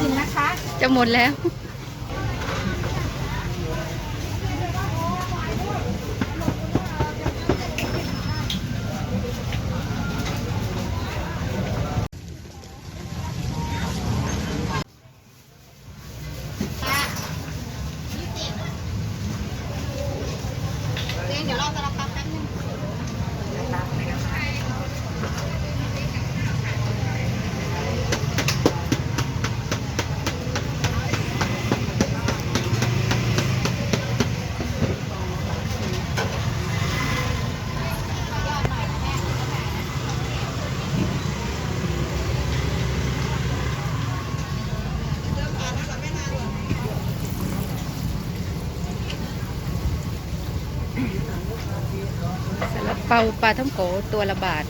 นึ่งนะคะ จะหมดแล้ว เปาปลาท่องโกตัวละบาท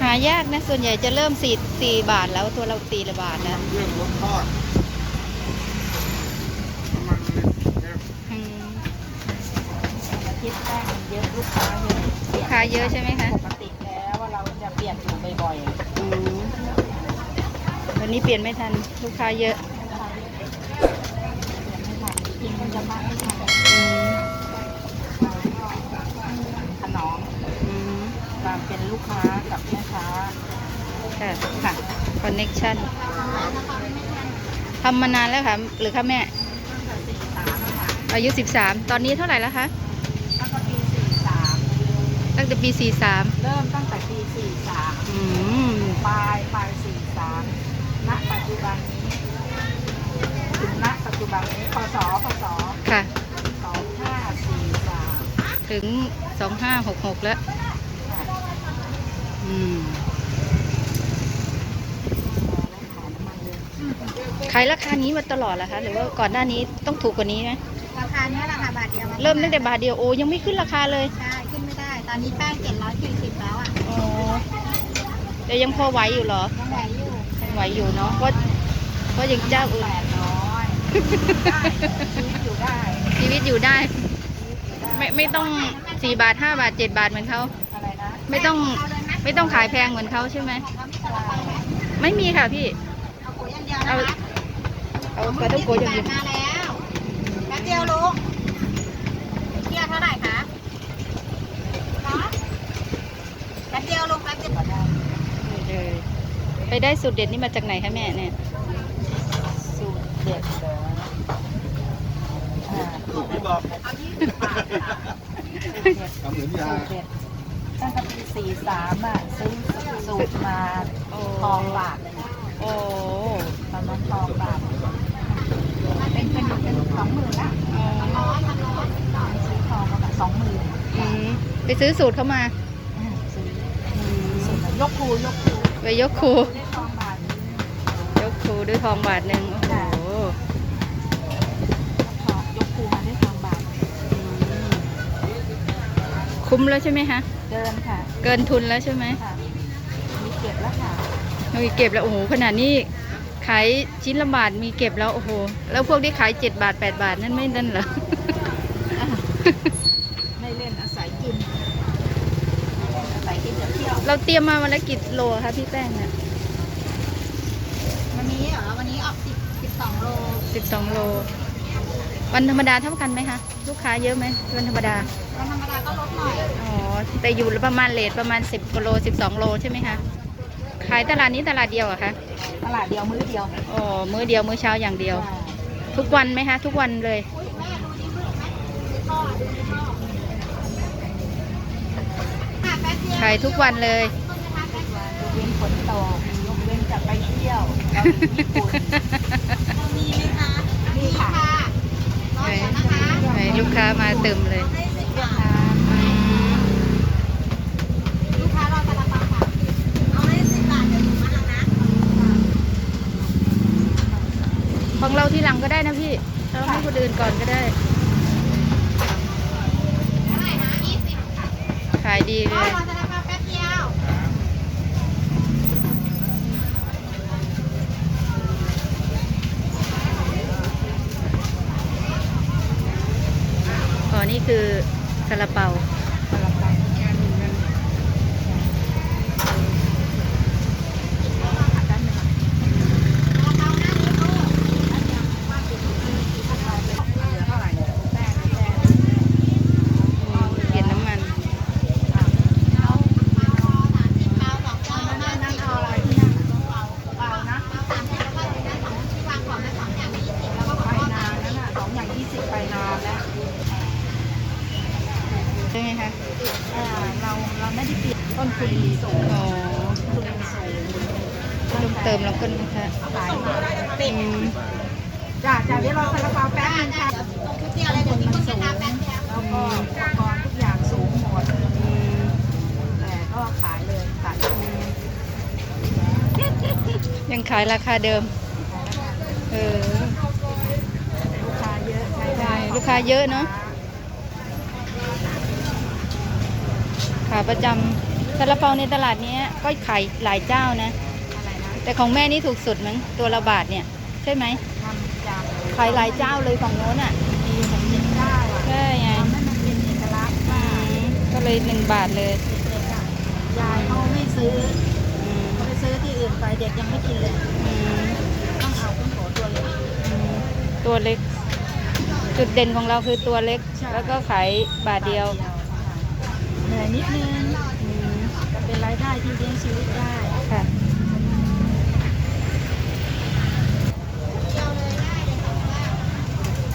หายากนะ ส่วนใหญ่จะเริ่มสี่สี่บาทแล้วตัวเราตีละบาทแล้วเรื่องรสทอดน้ำมันเนี่ยอืมอาทิตย์แป้งเยอะลูกค้าเยอะลูกค้าเยอะใช่ไหมคะปกติแล้วว่าเราจะเปลี่ยนอยู่บ่อยอืมวันนี้เปลี่ยนไม่ทันลูกค้าเยอะ ๆไม่ทันกินมันจะมากไม่ทัน อืม ขนอมอืมความเป็นลูกค้ากับแม่ค้าค่ะค่ะคอนเน็กชันทำมานานแล้วค่ะ หรือคะแม่ อายุ 13 ตอนนี้เท่าไหร่แล้วคะแล้วก็ปีสี่สามตั้งแต่ปี 43 เริ่มตั้งแต่ปีสี่สามอืมปลายปลายสี่สามณปัจจุบันนี้ถึงณปัจจุบันนี้ พศพศค่ะ สองห้าสี่สามถึง2566แล้วค่ะอืมขอน้ำมันเลยขายราคานี้มาตลอดเหรอคะ หรือว่าก่อนหน้านี้ต้องถูกกว่านี้ไหมราคาเนี้ยราคาบาทเดียวเริ่มตั้งแต่บาทเดียวโอ้ยังไม่ขึ้นราคาเลย ใช่ขึ้นไม่ได้ ตอนนี้แป้งเจ็ดร้อยสี่สิบแล้วอะอ๋อแต่ยังพอไหวอยู่เหรอยังไหวอยู่ยังไหวอยู่เนาะเพราะเพราะยังเจ้าอื่น แปดร้อยได้ชีวิต อยู่ได้ชีวิตอยู่ได้ชีวิตอยู่ได้ ไม่ไม่ต้องสี่บาทห้าบาทเจ็ดบาทเหมือนเขาอะไรนะไม่ต้องไม่ต้องขายแพงเหมือนเขาใช่ไหมไม่มีค่ะพี่เอาโกย่างเดียวเอานะเอาปลาท่องโกอย่างเดียวมาแล้วแป๊บเดียวลุงเที่ยวเท่าไหร่คะแป๊บเดียวลุงแป๊บเดียวได้เออไปได้สูตรเด็ดนี่มาจากไหนคะแม่เนี่ยสูตรเด็ดเหรออ่าถูกที่ บอกทำเหมือนยาตั้งแต่ปีสี่สามอะซื้อสูตรมาทองบาทเลยโอ้ตอนนั้นทองบาทเป็นเป็นเป็นสองหมื่นละอ๋อร้อยพันร้อยซื้อทองมาแบบสองหมื่นไปซื้อสูตรเข้ามาซื้อยกครูยกครูไปยกครูยกครูด้วยทองบาทหนึ่ง คุ้มแล้วใช่ไหมคะเกินค่ะเกินทุนแล้วใช่ไหมค่ะมีเก็บแล้วค่ะมีเก็บแล้วโอ้โหขนาดนี้ขายชิ้นละบาทมีเก็บแล้วโอ้โหแล้วพวกที่ขายเจ็ดบาทแปดบาทนั่นไม่นั่นเหรอไม่เล่นอาศัยกินอาศัยกินจะเที่ยวเราเตรียมมาวันละกี่โลคะพี่แป้งเนี่ยวันนี้เหรอวันนี้ออกสิบสิบสองโลสิบสองโล วันธรรมดาเท่ากันไหมคะ ลูกค้าเยอะไหมวันธรรมดา วันธรรมดาก็ลดหน่อย อ๋อ แต่อยู่ประมาณเลทประมาณสิบกว่าโลสิบสองโลใช่ไหมคะ ขายตลาดนี้ตลาดเดียวเหรอะคะ ตลาดเดียวมื้อเดียวอ๋อ มื้อเดียวมื้อเช้าอย่างเดียว ทุกวันไหมคะ ทุกวันเลยค่ะแป๊บเดียวขายทุกวันเลยยกเว้นฝนตกยกเว้นจะไปเที่ยวเราอยู่ญี่ปุ่นมีไหมคะนี่ค่ะ รอเดี๋ยวนะคะไหนลูกค้ามาเติมเลย ให้สิบบาท อืม ลูกค้ารอซาลาเปาค่ะ เอาให้สิบบาทเดี๋ยวหนูมาเอานะ ของเราที่หลัง ก็ได้นะพี่เราให้คนอื่นก่อนก็ได้เท่าไหร่นะยี่สิบค่ะขายดีเลรอย รอซาลาเปาแป๊บเดียว อ๋อ นี่คือซาลาเปา ตลาด ยังไงคะ อ่าเราเราไม่ได้เปลี่ยนต้นทุนสูง อ๋อ ต้นทุนสูง เพิ่มเติมแล้วก็นะคะ ขายมา อืม จ้าจ้าเดี๋ยวรอซาลาเปาแป๊บนึงค่ะ ก๋วยเตี๋ยวอะไรเดี๋ยวมีคนจะทำแป๊บเดียว แล้วก็อุปกรณ์ทุกอย่างสูงหมด อืม แต่ก็ขายเลยขายเลย ยังขายราคาเดิม เออ ลูกค้าเยอะใช้ได้ลูกค้าเยอะเนอะขาประจำซาลาเปาในตลาดเนี้ยก็ขายหลายเจ้านะ อะไรนะแต่ของแม่นี่ถูกสุดมั้งตัวละบาทเนี่ย ใช่ไหมทำจากขายหลายเจ้าเลยฝั่งโน้นอะมีหกสิบเจ้าอะใช่ไงทำให้มันเป็นเอกลักษณ์อืว่ามก็เลยหนึ่งบาทเลย เด็กๆอะยายเขาไม่ซื้ออื เด็กยังไม่กินเลยอืมต้องเอาต้นโถตัวเล็กอืมตัวเล็ก จุดเด่นของเราคือตัวเล็กใช่แล้วก็ขายบาทเดียวเหนื่อยนิดนึงอืมแต่เป็นรายได้ที่เลี้ยงชีวิตได้ค่ะ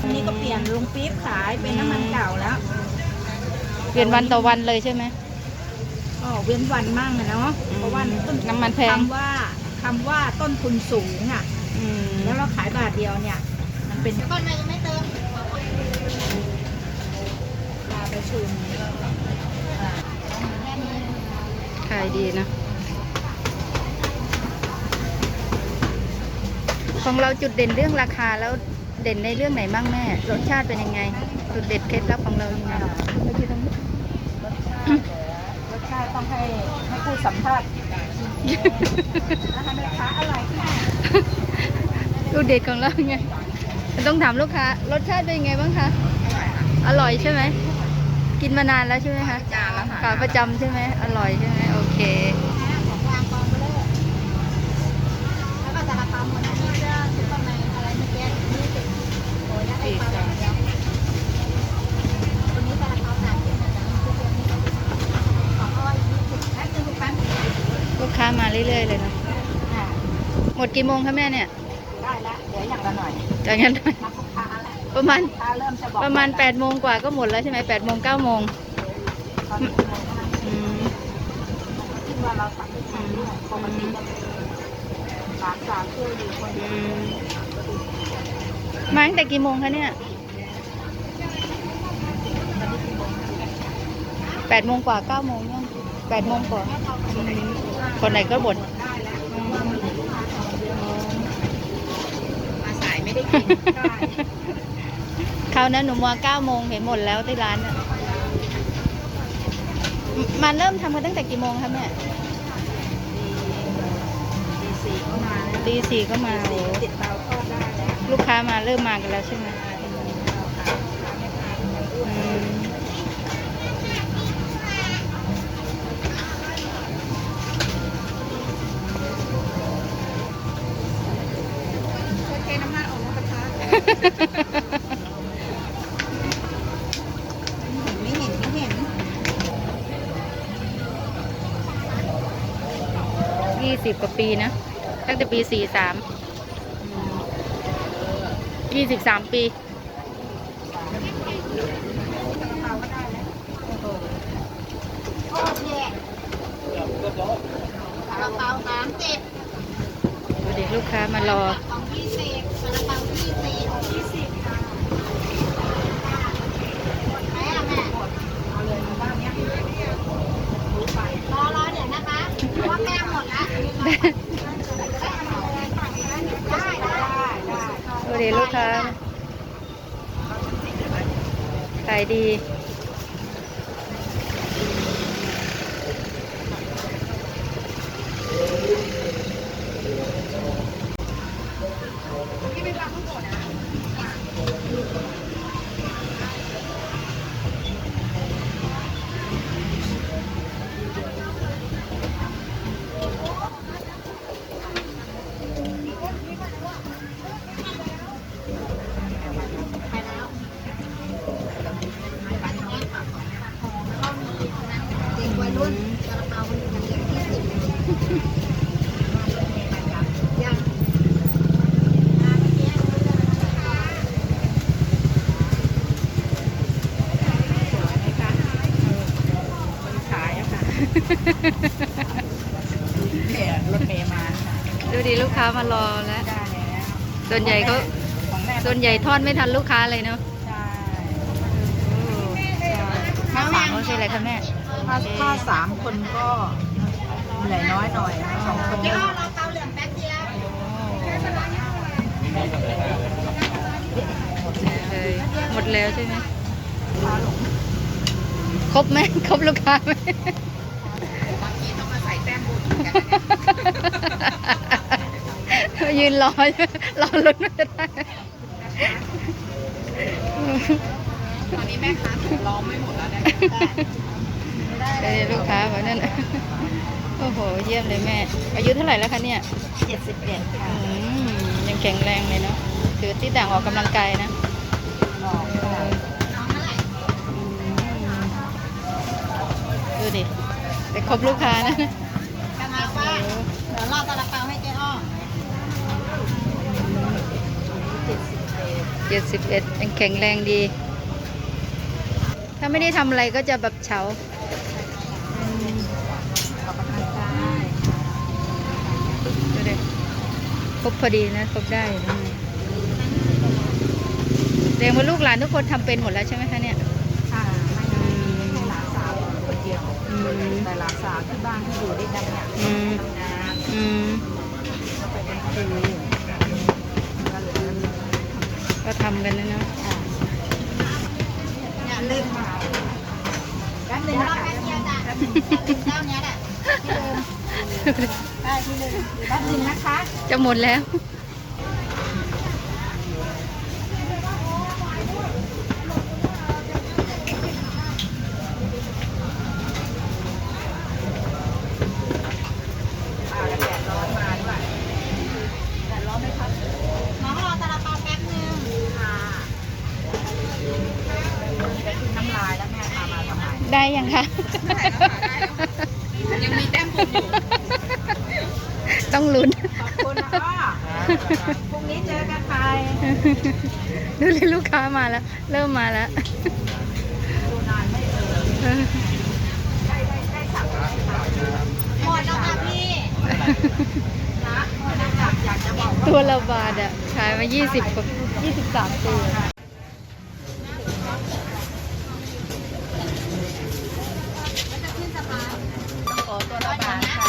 อันนี้ก็เปลี่ยนลุงปี๊บขายเป็นน้ำมันเก่าแล้ว เปลี่ยนวันต่อวันเลยใช่ไหมก็เว้นวันมั่งอะเนาะอืมเพราะว่าต้นน้ำมันแพงคำว่า คำว่าต้นทุนสูงอะอืมแล้วเราขายบาทเดียวเนี่ย มันเป็นคนมายังไม่เติมค่าประชุมอ่าขายดีนะ ของเราจุดเด่นเรื่องราคาแล้วเด่นในเรื่องไหนบ้างแม่ รสชาติเป็นยังไง จุดเด็ดเคล็ดลับของเรายังไงไปที่ตรงนี้รสชาติรสชาติต้องให้ให้ผู้สัมภาษณ์ ดเด็ดของเราไง ต้องถามลูกค้ารสชาติเป็นยังไงบ้างคะ อร่อยใช่ไหม กินมานานแล้วใช่ไหมคะขาประจำใช่ไหม อร่อยใช่ไหม โอเค ของวางกองไปเลยแล้วก็จะราคาหมดอันนี้เสื้อชุดข้างในอะไรเมื่อกี้ยี่สิบโอ้ยได้ปลาแบบเดียววันนี้จะราคาสามสิบนะจ๊ะชุดเดียวนี่ของอ้อยยี่สิบแป๊บนึงลูกแป๊บ ลูกค้ามาเรื่อยๆเลยนะ อ่า หมดกี่โมงคะแม่เนี่ย ได้แล้วเดี๋ยวอย่างละหน่อยจากนั้น นับลูกค้าแหละประมาณ ลูกค้าเริ่มจะบอกประมาณ8ปดโมงกว่าก็หมดแล้วใช่ไหมแปดโมงเก้าโมงตอนนี้กี่โมงแล้วนะอืมที่ว่าเราตัดลูกค้าด้วยปกติจะมีหลานสาวช่วยอยู่คนเดีอืยวมมาตั้งแต่กี่โมงคะเนี่ยแปดโมงกว่าเก้าโมงยังแปดโมงกว่าอืมคนไหนก็บ่น ได้แล้ว อืม มาสาย ไม่ได้กินได้คราวนั้นหนูมาเก้าโมงเห็นหมดแล้วที่ร้านน่ะมมาเริ่มทำกันตั้งแต่กี่โมงคะแม่ตีสี่ก็มาแล้วตีสี่ก็มาตีโอ้สี่ก็ติดเตาทอดได้แล้วลูกค้ามาเริ่มมากันแล้วใช่ไหม ไม่เห็นไม่เห็นยี่สิบกว่าปีนะ ตั้งแต่ปีสี่สามยี่สิบสามปี เตาก็ได้แล้ว โอเคซาลาเปาสามสิบ ดูเด็กลูกค้ามารอ ของยี่สิบซาลาเปายี่สิบยี่สิบค่ะหมดไหมอะแม่ เอาเลยมาบ้านเนี้ยรู้ไป รอรอเดี๋ยวนะคะเพราะว่าแป้งหมดละได้ได้ ได้ได้ ดูเด็กลูกค้าขาย ดี ไปแล้ว เนี่ยรถเมย์มาค่ะดูดิลูกค้ามารอแล้ว ได้แล้วส่วนใหญ่เขาของแม่ส่วนใหญ่ทอดไม่ทันลูกค้าเลยเนาะใช่ข้าวฝังเขาใช่อะไรคะแม่ถ้าถ้าสามคนก็เหนื่อยน้อยหน่อยสองคนเดี๋ก็ยวรอเตาเหลืองแป๊บเดียวเลยหมดแล้วใช่ไหมครบไหมครบลูกค้าไหม ต้องมาใส่แต้มบุญกัน ยืนรอรอลุ้นไม่ได้ตอนนี้แม่ค้าถูกล้อมไม่หมดแล้วเนี่ยเดี๋ยวลูกค้าแบบนั้นน่ะโอ้โห เยี่ยมเลยแม่ อายุเท่าไหร่แล้วคะเนี่ยเจ็ดสิบเอ็ดค่ะอืมยังแข็งแรงเลยเนาะถือที่ต่างออกกำลังกายนะออกเออดูดิแต่ครบลูกค้านะกำลังว่าเดี๋ยวรอตะลาเปาให้เจ๊อ้อเจ็ดสิบเอ็ดยังแข็งแรงดี ถ้าไม่ได้ทำอะไรก็จะแบบเฉาออกกำลังกายดูดิครบพอดีนะครบได้นะเรียกว่าลูกหลานทุกคนทำเป็นหมดแล้วใช่ไหมคะเนี่ยค่ะไม่ไม่ให้หลานสาวคนเดียวอืมแต่หลานสาวที่บ้านที่อยู่ด้วยกันเนี่ยอืมทำงาน อืมก็ไปเป็นครูก็เหลือก็ทำกันนะเนาะอย่าลืมแป๊บนึเดี๋งยวรนะอคะแป๊บเดียวจ้ะอย่าลืมเจ้าเนี้ยแหละที่ลืมได้ที่ลืมแป๊บนึงนะคะ จะหมดแล้ว อ่าแล้วแดดร้อนมาด้วยแดดร้อนไหมคะ น้องรอตะลาเปาแป๊บนึง ค่ะจะกินน้ำลายแล้วแม่พามาทำ ไมได้ยังคะ ยังมีแต้มบุญอยู่ต้องลุ้น ขอบคุณนะพ่อพรุ่งนี้เจอกันไปดูเลยลูกค้ามาแล้ว เริ่มมาแล้ว ดูนานไม่เออได้ได้ได้สั่งนะหมดแล้วค่ะพี่อยากอยากจะบอกว่าตัวละบาทอะขายมา 20กว่า23ปีอะ ขอตัวละบาทค่ะ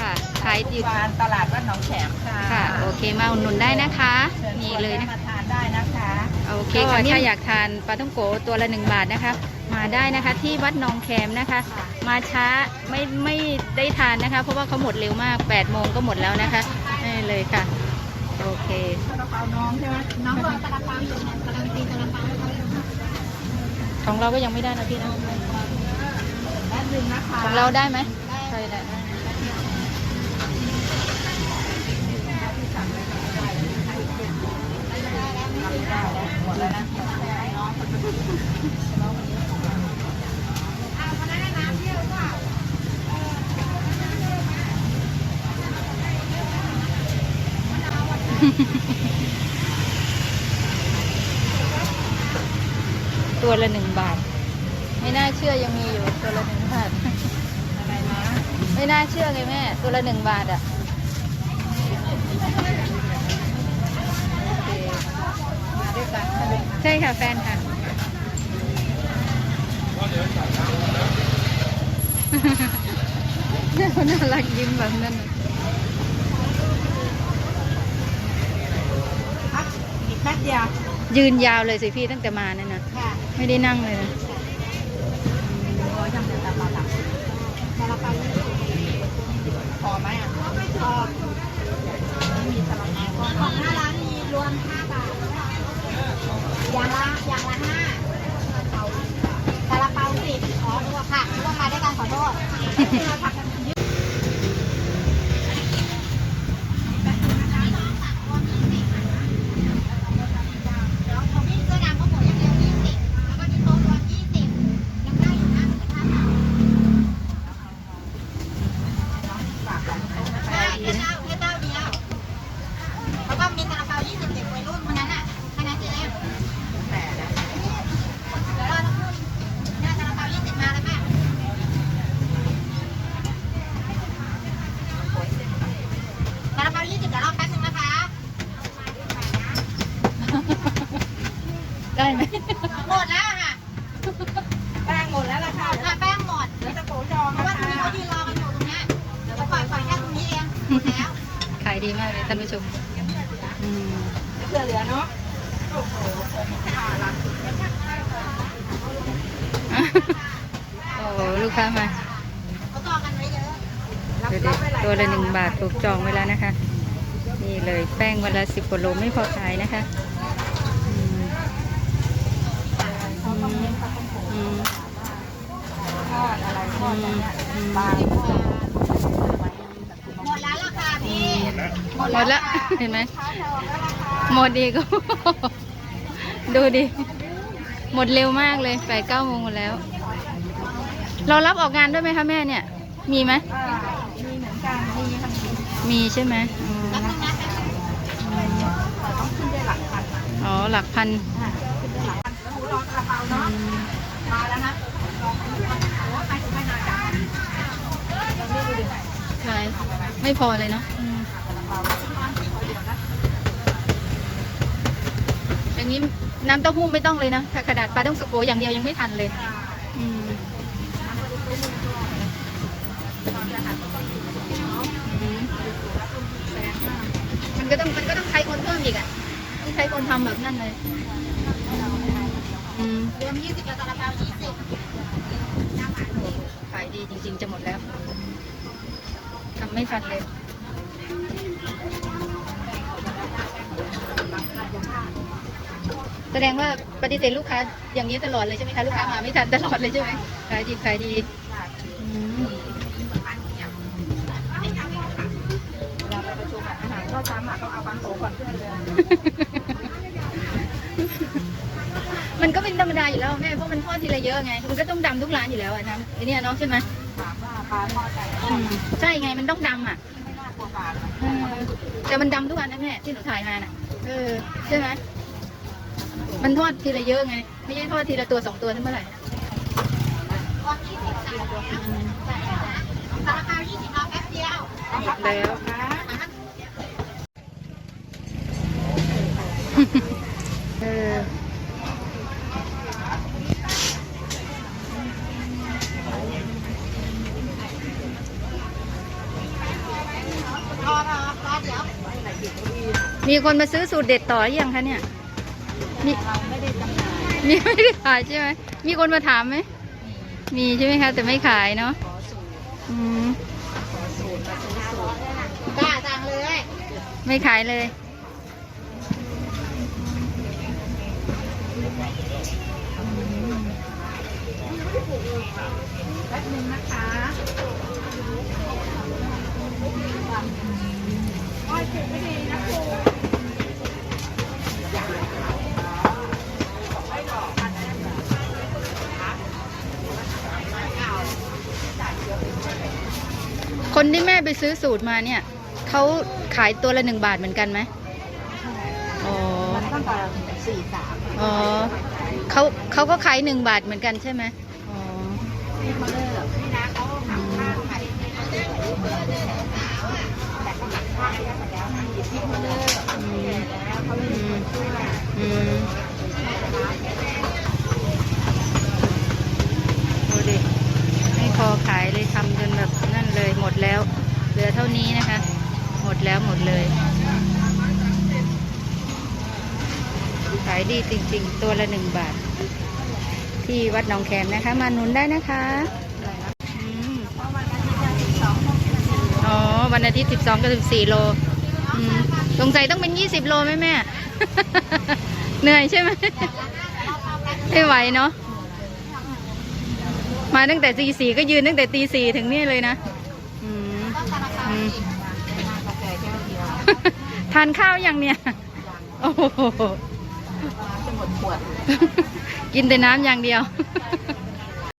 ค่ะ ขายอยู่ร้านตลาดบ้านหนองแขมค่ะค่ะ โอเคมาอุดหนุนได้นะคะนี่เลยนะมาทานได้นะคะโอเคค่ะถ้าอยากทานปลาท่องโกตัวละหนึ่งบาทนะคะ มาได้นะคะที่วัดหนองแคมนะคะ มาช้าไม่ไม่ได้ทานนะคะ เพราะว่าเขาหมดเร็วมาก8โมงก็หมดแล้วนะคะนี่เลยค่ะโอเคกระเป๋าน้องใช่ไหมน้องรอตะลาเปาอยู่เนี่ยกำลังตีตะลาเปาให้เขาอยู่ของเราก็ยังไม่ได้นะพี่นะแป๊บนึงนะคะของเราได้ไหมใช่ได้หมดแล้วนะ ตัวละหนึ่งบาท ไม่น่าเชื่อยังมีอยู่ตัวละหนึ่งบาท อะไรนะ ไม่น่าเชื่อไงแม่ ตัวละหนึ่งบาทอะโอเค มาด้วยกัน ใช่ไหมใช่ค่ะ แฟนค่ะ น่ารักยิ้มแบบนั้นน่ะอะอีกแป๊บเดียวยืนยาวเลยสิพี่ตั้งแต่มาเนี่ยนะ ค่ะไม่ได้นั่งเลยนะโอ้ยยังเป็นตาปลาหลักตะลาเปายี่สิบพอไหมอะพอไม่มีสลับแอร์ก็ของหน้าร้านมีรวมห้าบาท อย่างละอย่างละห้าตะลาเปาสิบอ๋อดูว่าผักดูว่ามาด้วยกันขอโทษ เดี๋ยวของพี่เสื้อดำก็หมดอย่างเดียวยี่สิบแล้วก็ที่โต๊ะรวมยี่สิบยังได้อยู่นะสิบห้าบาท ฝากกัน ใช่แค่เจ้าแค่เจ้าเดียวแล้วก็มีซาลาเปายี่สิบเด็กวัยรุ่นคนนั้นอะคณะเจ๊ แต่นะ เดี๋ยวรอสักครู่เนี่ยซาลาเปายี่สิบมาแล้วแม่ ดีมากเลยท่านผู้ชมอืมเพื่อเหลือเนาะโอ้ลูกค้ามาเขาต่อกันไว้เยอะดูดิตัวละหนึ่งบาทถูกจองไว้แล้วนะคะ นี่เลยแป้งวันละสิบกว่าโลไม่พอขายนะคะอืมอืมทอดอะไรทอดเนี่ยอืมปลาทอดหม หมดละเห็นไหมหมดอีกดูดิ หมดเร็วมากเลยแปดเก้าโมงหมดแล้ว เรารับออกงานด้วยไหมคะแม่เนี่ย มีไหมอ่ามีเหมือนกันมีทั้งนี้มีใช่ไหมอืมแต่ต้องขึ้นด้วยหลักพันนะอ๋อหลักพันอ่าขึ้นด้วยหลักพันแล้วหมูรอกระเพราอืเนาะมมาแล้วนะลองดูว่าโอ้ไปไปนานจังยังไม่ดูดิใช่ไม่พอเลยเนาะ อย่างนี้น้ำเต้าหู้ไม่ต้องเลยนะถ้ากระดาษปลาต้องสโกอย่างเดียวยังไม่ทันเลยอืมมันก็ต้องมันก็ต้องใช้คนเพิ่มอีกอะต้องใช้คนทำแบบนั่นเลยรวมยี่สิบกับซาลาเปายี่สิบขายดีจริง ๆ จะหมดแล้วทำไม่ทันเลย แสดงว่าปฏิเสธลูกค้าอย่างนี้ตลอดเลยใช่ไหมคะลูกค้ามาไม่ทันตลอดเลยใช่ไหมขายดีขายดีอืมเวลาไปประชุมอะอาหารก็ซ้ำอะต้องเอาบางโตก่อนเพื่อนเลยมันก็เป็นธรรมดาอยู่แล้วแม่เพราะมันทอดทีละเยอะไงมันก็ต้องดำทุกร้านอยู่แล้วอะนะไอเนี่ยเนาะใช่ไหมถามว่าปลาทอดไก่อืมใช่ไงมันต้องดำอะ แต่มันดำทุกอันนะแม่ที่หนูถ่ายมาน่ะ เออใช่ไหมมันทอดทีละเยอะไง ไม่ใช่ทอดทีละตัวสองตัวนั่นเมื่อไหร่รวมยี่สิบกับซาลาเปายี่สิบรอแป๊บเดียวแล้วนะ เออ รอรอรอเดี๋ยว มีคนมาซื้อสูตรเด็ดต่อหรือยังคะเนี่ยมีเราไม่ได้จำหน่ายมีไม่ได้ขายใช่ไหมมีคนมาถามไหมมีใช่ไหมคะแต่ไม่ขายเนาะขอสูตรอืมขอสูตรมาซื้อสูตรจ้าสั่งเลย ไม่ขายเลย แป๊บนึงนะคะ ครูคนที่แม่ไปซื้อสูตรมาเนี่ย เขาขายตัวละหนึ่งบาทเหมือนกันไหมอ๋อมันตั้งแต่สี่สามอ๋อเขาเขาก็ขายหนึ่งบาทเหมือนกันใช่ไหมอ๋อ เขาเลิกอืมแล้วเขาไม่มีคนช่วยอืมดูดิไม่พอขายเลยทำจนแบบนั่นเลยหมดแล้ว เหลือเท่านี้นะคะ หมดแล้วหมดเลย ขายดีจริง ๆ ตัวละหนึ่งบาท ที่วัดหนองแขมนะคะ มาหนุนได้นะคะอ๋อ วันอาทิตย์สิบสองกับสิบสี่โล สงสัยต้องเป็นยี่สิบโลไหมแม่ เหนื่อยใช่ไหมไม่ไหวเนาะ มาตั้งแต่ตีสี่ก็ยืนตั้งแต่ตีสี่ถึงนี่เลยนะอืมอืมกาแฟแก้วเดียวทานข้าวยังเนี่ย โอ้โหจะหมดขวดกินแต่น้ำอย่างเดียว